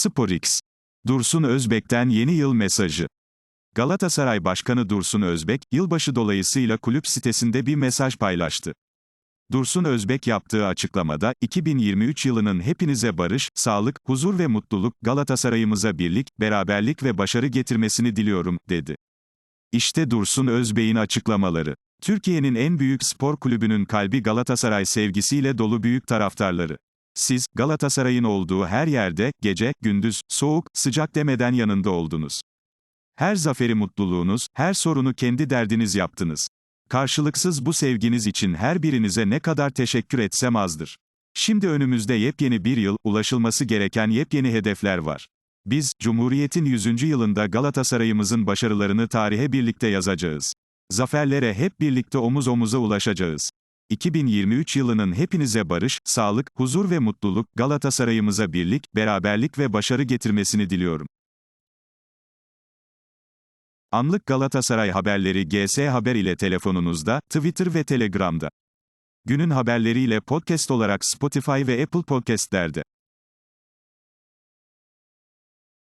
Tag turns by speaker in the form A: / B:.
A: SporX. Dursun Özbek'ten yeni yıl mesajı. Galatasaray Başkanı Dursun Özbek, yılbaşı dolayısıyla kulüp sitesinde bir mesaj paylaştı. Dursun Özbek yaptığı açıklamada, 2023 yılının hepinize barış, sağlık, huzur ve mutluluk, Galatasaray'ımıza birlik, beraberlik ve başarı getirmesini diliyorum, dedi. İşte Dursun Özbek'in açıklamaları. Türkiye'nin en büyük spor kulübünün kalbi Galatasaray sevgisiyle dolu büyük taraftarları. Siz, Galatasaray'ın olduğu her yerde, gece, gündüz, soğuk, sıcak demeden yanında oldunuz. Her zaferi mutluluğunuz, her sorunu kendi derdiniz yaptınız. Karşılıksız bu sevginiz için her birinize ne kadar teşekkür etsem azdır. Şimdi önümüzde yepyeni bir yıl, ulaşılması gereken yepyeni hedefler var. Biz, Cumhuriyet'in 100. yılında Galatasaray'ımızın başarılarını tarihe birlikte yazacağız. Zaferlere hep birlikte omuz omuza ulaşacağız. 2023 yılının hepinize barış, sağlık, huzur ve mutluluk, Galatasaray'ımıza birlik, beraberlik ve başarı getirmesini diliyorum. Anlık Galatasaray haberleri GS Haber ile telefonunuzda, Twitter ve Telegram'da. Günün haberleriyle podcast olarak Spotify ve Apple Podcast'lerde.